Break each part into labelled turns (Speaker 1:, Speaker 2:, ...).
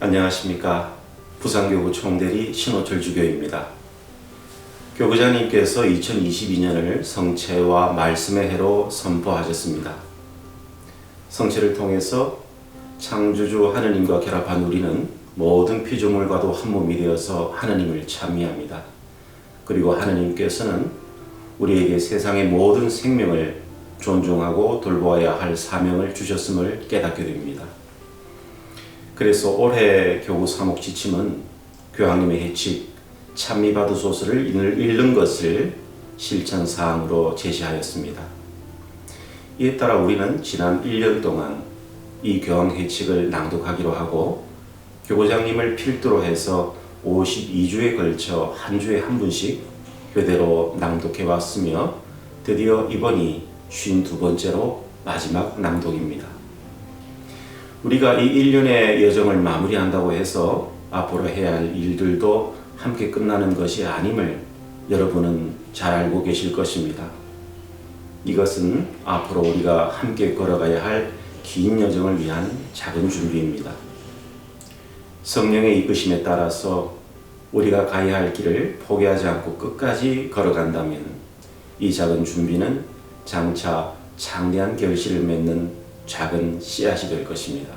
Speaker 1: 안녕하십니까. 부산교구 총대리 신호철 주교입니다. 교구장님께서 2022년을 성체와 말씀의 해로 선포하셨습니다. 성체를 통해서 창조주 하느님과 결합한 우리는 모든 피조물과도 한 몸이 되어서 하느님을 찬미합니다. 그리고 하느님께서는 우리에게 세상의 모든 생명을 존중하고 돌보아야 할 사명을 주셨음을 깨닫게 됩니다. 그래서 올해 교구 사목 지침은 교황님의 해칙 찬미 받으소서를 읽는 것을 실천 사항으로 제시하였습니다. 이에 따라 우리는 지난 1년 동안 이 교황 해칙을 낭독하기로 하고 교구장님을 필두로 해서 52주에 걸쳐 한 주에 한 분씩 교대로 낭독해 왔으며 드디어 이번이 52번째로 마지막 낭독입니다. 우리가 이 1년의 여정을 마무리한다고 해서 앞으로 해야 할 일들도 함께 끝나는 것이 아님을 여러분은 잘 알고 계실 것입니다. 이것은 앞으로 우리가 함께 걸어가야 할 긴 여정을 위한 작은 준비입니다. 성령의 이끄심에 따라서 우리가 가야 할 길을 포기하지 않고 끝까지 걸어간다면 이 작은 준비는 장차 창대한 결실을 맺는 작은 씨앗이 될 것입니다.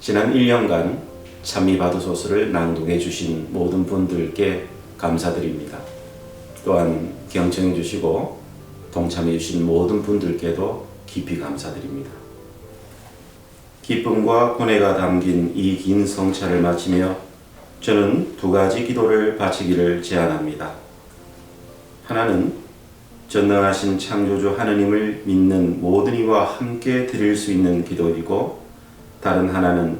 Speaker 1: 지난 1년간 찬미 받으소서를 낭독해 주신 모든 분들께 감사드립니다. 또한 경청해 주시고 동참해 주신 모든 분들께도 깊이 감사드립니다. 기쁨과 고뇌가 담긴 이 긴 성차를 마치며 저는 두 가지 기도를 바치기를 제안합니다. 하나는 전능하신 창조주 하느님을 믿는 모든 이와 함께 드릴 수 있는 기도이고 다른 하나는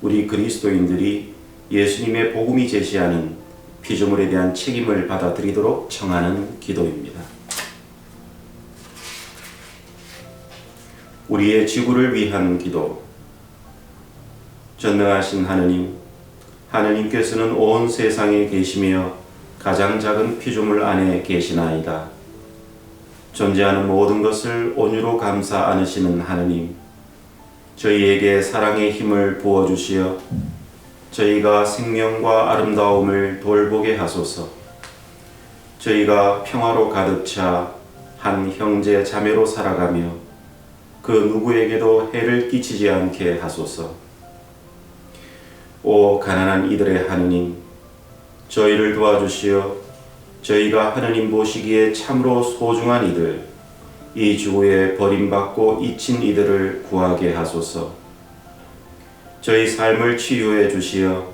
Speaker 1: 우리 그리스도인들이 예수님의 복음이 제시하는 피조물에 대한 책임을 받아들이도록 청하는 기도입니다. 우리의 지구를 위한 기도 전능하신 하느님, 하느님께서는 온 세상에 계시며 가장 작은 피조물 안에 계시나이다. 존재하는 모든 것을 온유로 감사 안으시는 하느님, 저희에게 사랑의 힘을 부어주시어 저희가 생명과 아름다움을 돌보게 하소서. 저희가 평화로 가득 차 한 형제 자매로 살아가며 그 누구에게도 해를 끼치지 않게 하소서. 오 가난한 이들의 하느님 저희를 도와주시어 저희가 하느님 보시기에 참으로 소중한 이들 이 지구에 버림받고 잊힌 이들을 구하게 하소서. 저희 삶을 치유해 주시어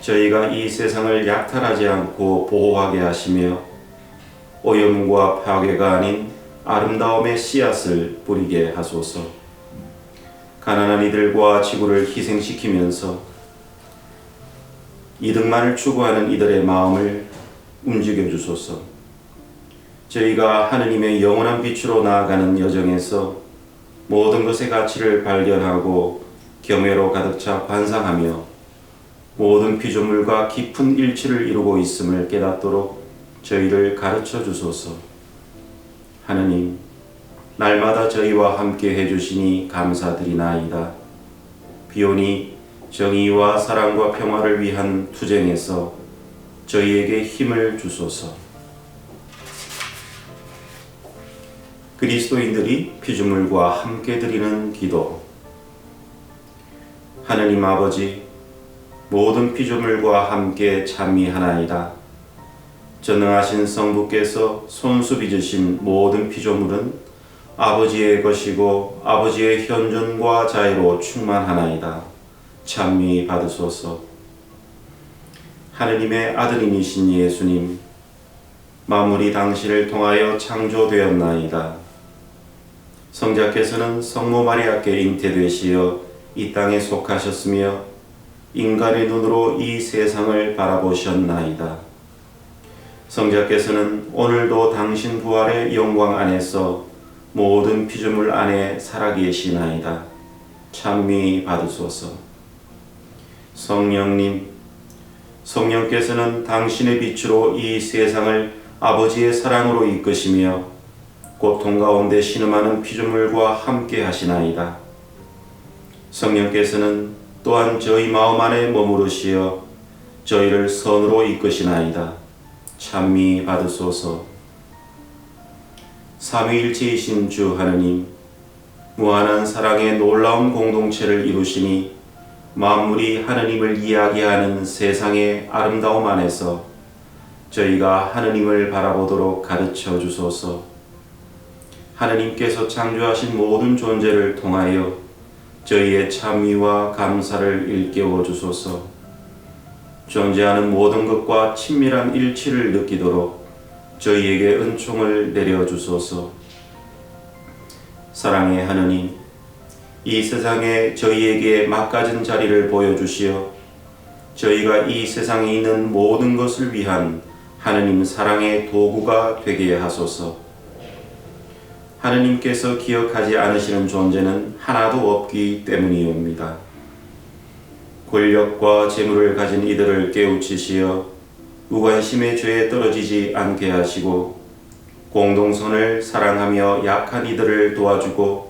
Speaker 1: 저희가 이 세상을 약탈하지 않고 보호하게 하시며 오염과 파괴가 아닌 아름다움의 씨앗을 뿌리게 하소서. 가난한 이들과 지구를 희생시키면서 이득만을 추구하는 이들의 마음을 움직여 주소서. 저희가 하느님의 영원한 빛으로 나아가는 여정에서 모든 것의 가치를 발견하고 경외로 가득 차 관상하며 모든 피조물과 깊은 일치를 이루고 있음을 깨닫도록 저희를 가르쳐 주소서. 하느님, 날마다 저희와 함께 해주시니 감사드리나이다. 비오니 정의와 사랑과 평화를 위한 투쟁에서 저희에게 힘을 주소서. 그리스도인들이 피조물과 함께 드리는 기도. 하느님 아버지, 모든 피조물과 함께 찬미하나이다. 전능하신 성부께서 손수 빚으신 모든 피조물은 아버지의 것이고 아버지의 현존과 자유로 충만하나이다. 찬미 받으소서. 하느님의 아들이신 예수님, 만물이 당신을 통하여 창조되었나이다. 성자께서는 성모 마리아께 잉태되시어 이 땅에 속하셨으며 인간의 눈으로 이 세상을 바라보셨나이다. 성자께서는 오늘도 당신 부활의 영광 안에서 모든 피조물 안에 살아계시나이다. 찬미 받으소서. 성령님, 성령께서는 당신의 빛으로 이 세상을 아버지의 사랑으로 이끄시며 고통 가운데 신음하는 피조물과 함께 하시나이다. 성령께서는 또한 저희 마음 안에 머무르시어 저희를 선으로 이끄시나이다. 찬미 받으소서. 삼위일체이신 주 하느님, 무한한 사랑의 놀라운 공동체를 이루시니 만물이 하느님을 이야기하는 세상의 아름다움 안에서 저희가 하느님을 바라보도록 가르쳐 주소서. 하느님께서 창조하신 모든 존재를 통하여 저희의 참위와 감사를 일깨워 주소서. 존재하는 모든 것과 친밀한 일치를 느끼도록 저희에게 은총을 내려 주소서. 사랑의 하느님, 이 세상에 저희에게 막가진 자리를 보여주시어 저희가 이 세상에 있는 모든 것을 위한 하느님 사랑의 도구가 되게 하소서. 하느님께서 기억하지 않으시는 존재는 하나도 없기 때문이옵니다. 권력과 재물을 가진 이들을 깨우치시어 무관심의 죄에 떨어지지 않게 하시고 공동선을 사랑하며 약한 이들을 도와주고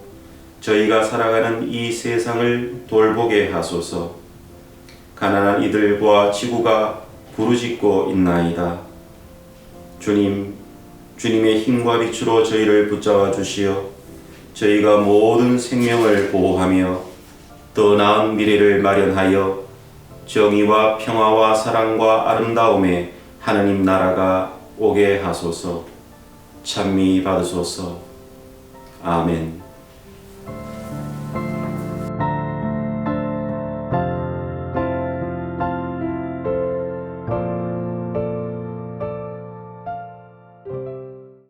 Speaker 1: 저희가 살아가는 이 세상을 돌보게 하소서. 가난한 이들과 지구가 부르짖고 있나이다. 주님, 주님의 힘과 빛으로 저희를 붙잡아 주시어 저희가 모든 생명을 보호하며 더 나은 미래를 마련하여 정의와 평화와 사랑과 아름다움의 하느님 나라가 오게 하소서. 찬미 받으소서. 아멘.